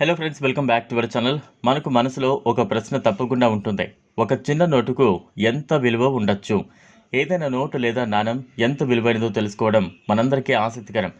Hello friends welcome back to our channel మనకు మనసులో ఒక ప్రశ్న తప్పకుండా ఉంటుంది. ఒక చిన్న నోటుకు ఎంత విలువ ఉండొచ్చు? ఏదైనా నోటు లేదా నాణం ఎంత విలువైనదో తెలుసుకోవడం మనందరికీ ఆసక్తికరం.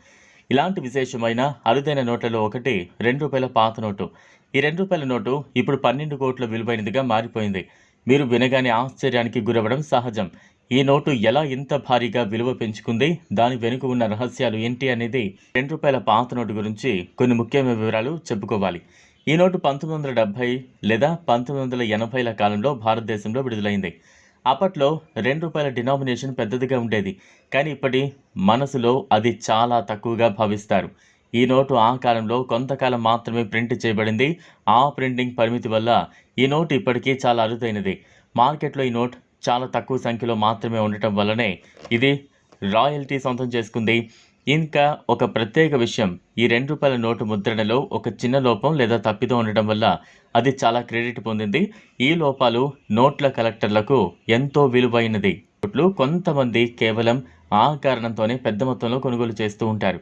ఇలాంటి విశేషమైన అరుదైన నోట్లలో ఒకటి రెండు రూపాయల పాత నోటు. ఈ రెండు రూపాయల నోటు ఇప్పుడు పన్నెండు కోట్ల విలువైనదిగా మారిపోయింది. మీరు వినగానే ఆశ్చర్యానికి గురవడం సహజం. ఈ నోటు ఎలా ఇంత భారీగా విలువ పెంచుకుంది? దాని వెనుక ఉన్న రహస్యాలు ఏంటి అనేది రెండు రూపాయల పాత నోటు గురించి కొన్ని ముఖ్యమైన వివరాలు చెప్పుకోవాలి. ఈ నోటు పంతొమ్మిది వందల డెబ్బై లేదా పంతొమ్మిది వందల ఎనభైల కాలంలో భారతదేశంలో విడుదలైంది. అప్పట్లో రెండు రూపాయల డినామినేషన్ పెద్దదిగా ఉండేది. కానీ ఇప్పటి మనసులో అది చాలా తక్కువగా భావిస్తారు. ఈ నోటు ఆ కాలంలో కొంతకాలం మాత్రమే ప్రింట్ చేయబడింది. ఆ ప్రింటింగ్ పరిమితి వల్ల ఈ నోటు ఇప్పటికీ చాలా అరుదైనది. మార్కెట్లో ఈ నోట్ చాలా తక్కువ సంఖ్యలో మాత్రమే ఉండటం వల్లనే ఇది రాయల్టీ సొంతం చేసుకుంది. ఇంకా ఒక ప్రత్యేక విషయం ఈ రెండు రూపాయల నోటు ముద్రణలో ఒక చిన్న లోపం లేదా తప్పిదం ఉండటం వల్ల అది చాలా క్రెడిట్ పొందింది. ఈ లోపాలు నోట్ల కలెక్టర్లకు ఎంతో విలువైనది. నోట్లు కొంతమంది కేవలం ఆ కారణంతోనే పెద్ద మొత్తంలో కొనుగోలు చేస్తూ ఉంటారు.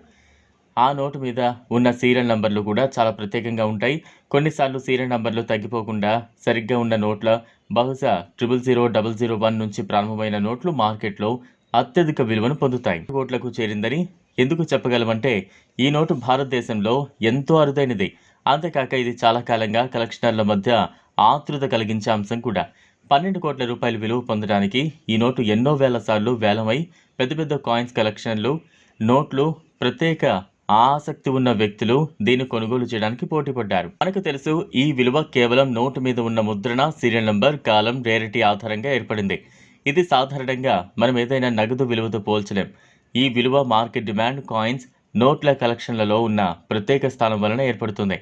ఆ నోటు మీద ఉన్న సీరియల్ నంబర్లు కూడా చాలా ప్రత్యేకంగా ఉంటాయి. కొన్నిసార్లు సీరియల్ నంబర్లు తగ్గిపోకుండా సరిగ్గా ఉన్న నోట్ల బహుశా triple zero double zero one నుంచి ప్రారంభమైన నోట్లు మార్కెట్లో అత్యధిక విలువను పొందుతాయి. కోట్లకు చేరిందని ఎందుకు చెప్పగలమంటే ఈ నోటు భారతదేశంలో ఎంతో అరుదైనది. అంతేకాక ఇది చాలా కాలంగా కలెక్షనర్ల మధ్య ఆతృత కలిగించే అంశం కూడా. పన్నెండు కోట్ల రూపాయల విలువ పొందడానికి ఈ నోటు ఎన్నో వేల సార్లు వేలమై పెద్ద పెద్ద కాయిన్స్ కలెక్షన్లు నోట్లు ప్రత్యేక ఆసక్తి ఉన్న వ్యక్తులు దీన్ని కొనుగోలు చేయడానికి పోటీపడ్డారు. మనకు తెలుసు ఈ విలువ కేవలం నోటు మీద ఉన్న ముద్రణ సీరియల్ నంబర్ కాలం రేరిటీ ఆధారంగా ఏర్పడింది. ఇది సాధారణంగా మనం ఏదైనా నగదు విలువతో పోల్చలేం. ఈ విలువ మార్కెట్ డిమాండ్ కాయిన్స్ నోట్ల కలెక్షన్లలో ఉన్న ప్రత్యేక స్థానం వలన ఏర్పడుతుంది.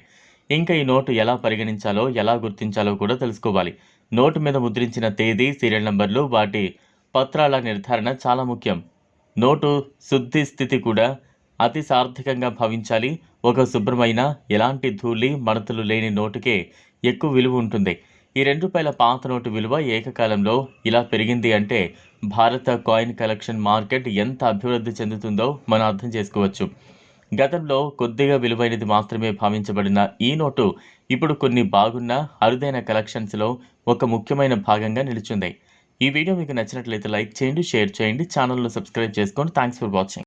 ఇంకా ఈ నోటు ఎలా పరిగణించాలో ఎలా గుర్తించాలో కూడా తెలుసుకోవాలి. నోటు మీద ముద్రించిన తేదీ సీరియల్ నంబర్లు వాటి పత్రాల నిర్ధారణ చాలా ముఖ్యం. నోటు శుద్ధి స్థితి కూడా అతి సార్థకంగా భావించాలి. ఒక శుభ్రమైన ఎలాంటి ధూళి మడతలు లేని నోటుకే ఎక్కువ విలువ ఉంటుంది. ఈ రెండు రూపాయల పాత నోటు విలువ ఏకకాలంలో ఇలా పెరిగింది అంటే భారత కాయిన్ కలెక్షన్ మార్కెట్ ఎంత అభివృద్ధి చెందుతుందో మనం అర్థం చేసుకోవచ్చు. గతంలో కొద్దిగా విలువైనది మాత్రమే భావించబడిన ఈ నోటు ఇప్పుడు కొన్ని బాగున్న అరుదైన కలెక్షన్స్లో ఒక ముఖ్యమైన భాగంగా నిలిచింది. ఈ వీడియో మీకు నచ్చినట్లయితే లైక్ చేయండి షేర్ చేయండి ఛానల్ను సబ్స్క్రైబ్ చేసుకోండి థ్యాంక్స్ ఫర్ వాచింగ్.